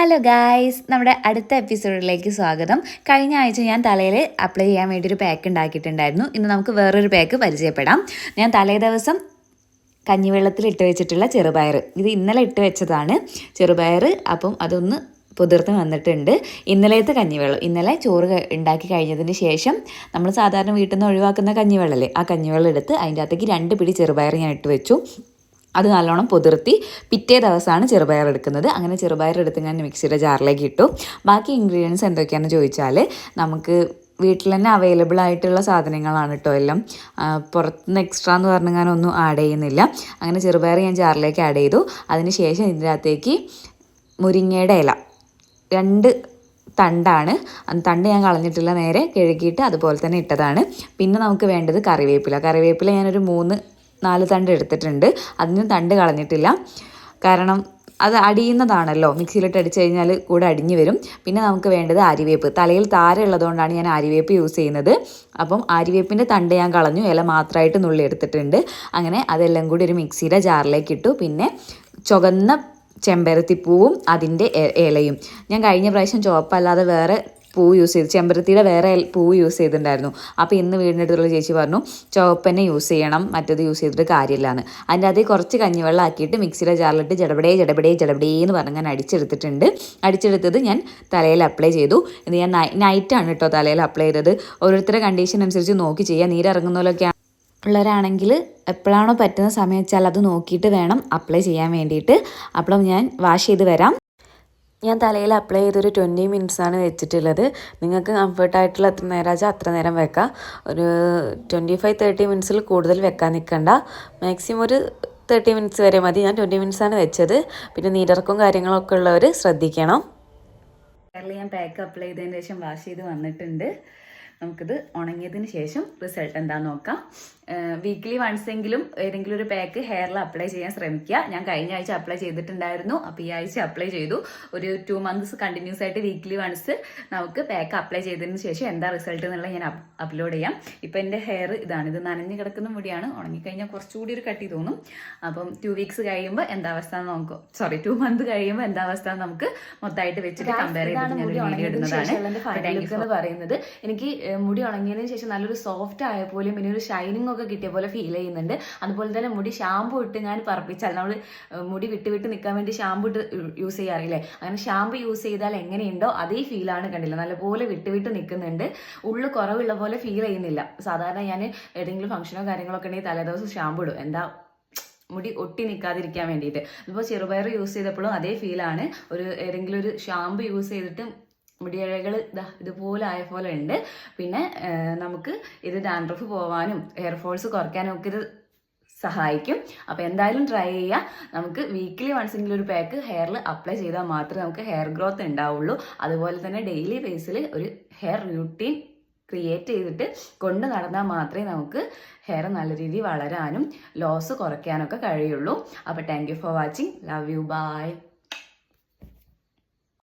Hello guys നമ്മുടെ അടുത്ത എപ്പിസോഡിലേക്ക് സ്വാഗതം. കഴിഞ്ഞ ആഴ്ച ഞാൻ തലയിൽ അപ്ലൈ ചെയ്യാൻ വേണ്ടി ഒരു പാക്ക് ഉണ്ടാക്കിയിട്ടുണ്ടായിരുന്നു. ഇന്ന് നമുക്ക് വേറൊരു പാക്ക് പരിചയപ്പെടാം. ഞാൻ തലേ ദിവസം കഞ്ഞിവെള്ളത്തിൽ ഇട്ട് വെച്ചിട്ടുള്ള ചെറുപയർ. ഇത് ഇന്നലെ ഇട്ട് വെച്ചതാണ് ചെറുപയർ. അപ്പം അതൊന്ന് പുതിർത്ത് വന്നിട്ടുണ്ട്. ഇന്നലത്തെ കഞ്ഞിവെള്ളം. ഇന്നലെ ചോറ് ഉണ്ടാക്കി കഴിഞ്ഞതിന് ശേഷം നമ്മൾ സാധാരണ വീട്ടിൽ നിന്ന് ഒഴിവാക്കുന്ന കഞ്ഞിവെള്ളമല്ലേ ആ കഞ്ഞിവെള്ളം എടുത്ത് അതിന്റെ അകത്തേക്ക് രണ്ട് പിടി ചെറുപയർ ഞാൻ ഇട്ട് വെച്ചു. അത് നല്ലോണം പൊതിർത്തി പിറ്റേ ദിവസമാണ് ചെറുപയർ എടുക്കുന്നത്. അങ്ങനെ ചെറുപയർ എടുത്ത് ഞാൻ മിക്സിയുടെ ജാറിലേക്ക് ഇട്ടു. ബാക്കി ഇൻഗ്രീഡിയൻസ് എന്തൊക്കെയാണെന്ന് ചോദിച്ചാൽ നമുക്ക് വീട്ടിൽ തന്നെ അവൈലബിൾ ആയിട്ടുള്ള സാധനങ്ങളാണ് കേട്ടോ എല്ലാം. പുറത്തുനിന്ന് എക്സ്ട്രാ എന്ന് പറഞ്ഞ് ഞാൻ ഒന്നും ആഡ് ചെയ്യുന്നില്ല. അങ്ങനെ ചെറുപയർ ഞാൻ ജാറിലേക്ക് ആഡ് ചെയ്തു. അതിന് ശേഷം ഇതിന്റെ അകത്തേക്ക് മുരിങ്ങയുടെ ഇല. രണ്ട് തണ്ടാണ്. തണ്ട് ഞാൻ കളഞ്ഞിട്ടില്ല നേരെ കഴുകിയിട്ട് അതുപോലെ തന്നെ ഇട്ടതാണ്. പിന്നെ നമുക്ക് വേണ്ടത് കറിവേപ്പില. കറിവേപ്പില ഞാനൊരു മൂന്ന് നാല് തണ്ട് എടുത്തിട്ടുണ്ട്. അതിനും തണ്ട് കളഞ്ഞിട്ടില്ല. കാരണം അത് അടിയുന്നതാണല്ലോ. മിക്സിയിലിട്ട് അടിച്ചു കഴിഞ്ഞാൽ കൂടെ അടിഞ്ഞു വരും. പിന്നെ നമുക്ക് വേണ്ടത് ആര്യവേപ്പ്. തലയിൽ താര ഉള്ളതുകൊണ്ടാണ് ഞാൻ ആര്യവേപ്പ് യൂസ് ചെയ്യുന്നത്. അപ്പം ആര്യവേപ്പിന്റെ തണ്ട് ഞാൻ കളഞ്ഞു. ഇല മാത്രമായിട്ട് നുള്ളി എടുത്തിട്ടുണ്ട്. അങ്ങനെ അതെല്ലാം കൂടി ഒരു മിക്സിയുടെ ജാറിലേക്ക് ഇട്ടു. പിന്നെ ചുവന്ന ചെമ്പരത്തിപ്പൂവും അതിന്റെ ഇലയും. ഞാൻ കഴിഞ്ഞ പ്രാവശ്യം ചുവപ്പല്ലാതെ വേറെ പൂ യൂസ് ചെയ്ത് ചെമ്പരത്തിയുടെ വേറെ പൂവ് യൂസ് ചെയ്തിട്ടുണ്ടായിരുന്നു. അപ്പോൾ ഇന്ന് വീടിന്റെ അടുത്തുള്ള ചേച്ചി പറഞ്ഞു ചുവപ്പന്നെ യൂസ് ചെയ്യണം മറ്റത് യൂസ് ചെയ്തിട്ട് കാര്യമില്ലാന്ന്. അതിന്റെ അതേ കുറച്ച് കഞ്ഞിവെള്ളം ആക്കിയിട്ട് മിക്സിയുടെ ജാറിലിട്ട് ജടപടേ ജടപടേ ജടപടേ എന്ന് പറഞ്ഞ് ഞാൻ അടിച്ചെടുത്തിട്ടുണ്ട്. അടിച്ചെടുത്തത് ഞാൻ തലയിൽ അപ്ലൈ ചെയ്തു. ഇത് ഞാൻ നൈറ്റാണ് കേട്ടോ തലയിൽ അപ്ലൈ ചെയ്തത്. ഓരോരുത്തരുടെ കണ്ടീഷൻ അനുസരിച്ച് നോക്കി ചെയ്യുക നീരിറങ്ങുന്നതിലൊക്കെ ഉള്ളവരാണെങ്കിൽ എപ്പോഴാണോ പറ്റുന്ന സമയം വെച്ചാൽ അത് നോക്കിയിട്ട് വേണം അപ്ലൈ ചെയ്യാൻ വേണ്ടിയിട്ട്. അപ്പം ഞാൻ വാഷ് ചെയ്ത് വരാം. ഞാൻ തലയിൽ അപ്ലൈ ചെയ്തൊരു ട്വന്റി മിനിറ്റ്സാണ് വെച്ചിട്ടുള്ളത്. നിങ്ങൾക്ക് കംഫർട്ടായിട്ടുള്ള എത്ര നേരം വെച്ചാൽ അത്ര നേരം വെക്കാം. ഒരു ട്വന്റി ഫൈവ് തേർട്ടി മിനിറ്റ്സിൽ കൂടുതൽ വെക്കാൻ നിൽക്കണ്ട മാക്സിമം ഒരു തേർട്ടി മിനിറ്റ്സ് വരെ മതി. ഞാൻ ട്വന്റി ആണ് വെച്ചത്. പിന്നെ നീരർക്കും കാര്യങ്ങളൊക്കെ ഉള്ളവർ ശ്രദ്ധിക്കണം. ഞാൻ പാക്ക് അപ്ലൈ ചെയ്തതിന് ശേഷം വാഷ് ചെയ്ത് വന്നിട്ടുണ്ട്. നമുക്കിത് ഉണങ്ങിയതിന് ശേഷം റിസൾട്ട് എന്താണെന്ന് നോക്കാം. വീക്ക്ലി വൺസ് എങ്കിലും ഏതെങ്കിലും ഒരു പാക്ക് ഹെയറിൽ അപ്ലൈ ചെയ്യാൻ ശ്രമിക്കുക. ഞാൻ കഴിഞ്ഞ ആഴ്ച അപ്ലൈ ചെയ്തിട്ടുണ്ടായിരുന്നു. അപ്പോൾ ഈ ആഴ്ച അപ്ലൈ ചെയ്തു. ഒരു ടു മന്ത്സ് കണ്ടിന്യൂസ് ആയിട്ട് വീക്ക്ലി വൺസ് നമുക്ക് പാക്ക് അപ്ലൈ ചെയ്തതിന് ശേഷം എന്താ റിസൾട്ട് എന്നുള്ളത് ഞാൻ അപ്ലോഡ് ചെയ്യാം. ഇപ്പം എന്റെ ഹെയർ ഇതാണ്. ഇത് നനഞ്ഞ് കിടക്കുന്ന മുടിയാണ്. ഉണങ്ങിക്കഴിഞ്ഞാൽ കുറച്ചുകൂടി ഒരു കട്ടി തോന്നും. അപ്പം ടു വീക്സ് കഴിയുമ്പോൾ എന്താ അവസ്ഥ എന്ന് നോക്കും. സോറി ടു മന്ത് കഴിയുമ്പോൾ എന്താ അവസ്ഥ നമുക്ക് മൊത്തമായിട്ട് വെച്ചിട്ട് കമ്പയർ ചെയ്തിട്ട് ഞാൻ ഒരു വീഡിയോ ഇടുന്നതാണ്. പറയുന്നത് എനിക്ക് മുടി ഉണങ്ങിയതിന് ശേഷം നല്ലൊരു സോഫ്റ്റ് ആയ പോലും പിന്നെ ഒരു ഷൈനിങ് ഒക്കെ കിട്ടിയ പോലെ ഫീൽ ചെയ്യുന്നുണ്ട്. അതുപോലെ തന്നെ മുടി ഷാമ്പു ഇട്ട് ഞാൻ പറപ്പിച്ചാൽ നമ്മൾ മുടി വിട്ട് വിട്ട് നിൽക്കാൻ വേണ്ടി ഷാമ്പു ഇട്ട് യൂസ് ചെയ്യാറില്ലേ? അങ്ങനെ ഷാമ്പു യൂസ് ചെയ്താൽ എങ്ങനെയുണ്ടോ അതേ ഫീലാണ് കണ്ടില്ല? നല്ലപോലെ വിട്ട് വിട്ട് നിൽക്കുന്നുണ്ട് ഉള്ളു കുറവുള്ള പോലെ ഫീൽ ചെയ്യുന്നില്ല. സാധാരണ ഞാൻ ഏതെങ്കിലും ഫംഗ്ഷനോ കാര്യങ്ങളോ ഒക്കെ ഉണ്ടെങ്കിൽ തലേദിവസം ഷാമ്പു ഇടും. എന്താ മുടി ഒട്ടി നിൽക്കാതിരിക്കാൻ വേണ്ടിയിട്ട്. ഇപ്പോൾ ചെറുപയർ യൂസ് ചെയ്തപ്പോഴും അതേ ഫീലാണ് ഒരു ഏതെങ്കിലും ഒരു ഷാമ്പു യൂസ് ചെയ്തിട്ട് മുടിയിഴകൾ ഇതാ ഇതുപോലെ ആയ പോലെ ഉണ്ട്. പിന്നെ നമുക്ക് ഇത് ഡാൻഡ്രഫ് പോവാനും ഹെയർ ഫോൾസ് കുറയ്ക്കാനും ഒക്കെ ഇത് സഹായിക്കും. അപ്പോൾ എന്തായാലും ട്രൈ ചെയ്യുക നമുക്ക് വീക്കിലി വൺസെങ്കിലും ഒരു പാക്ക് ഹെയറിൽ അപ്ലൈ ചെയ്താൽ മാത്രമേ നമുക്ക് ഹെയർ ഗ്രോത്ത് ഉണ്ടാവുള്ളൂ. അതുപോലെ തന്നെ ഡെയിലി ബേസിൽ ഒരു ഹെയർ റൂട്ടീൻ ക്രിയേറ്റ് ചെയ്തിട്ട് കൊണ്ട് നടന്നാൽ മാത്രമേ നമുക്ക് ഹെയർ നല്ല രീതിയിൽ വളരാനും ലോസ് കുറയ്ക്കാനൊക്കെ കഴിയുള്ളൂ. അപ്പോൾ thank you for watching love you bye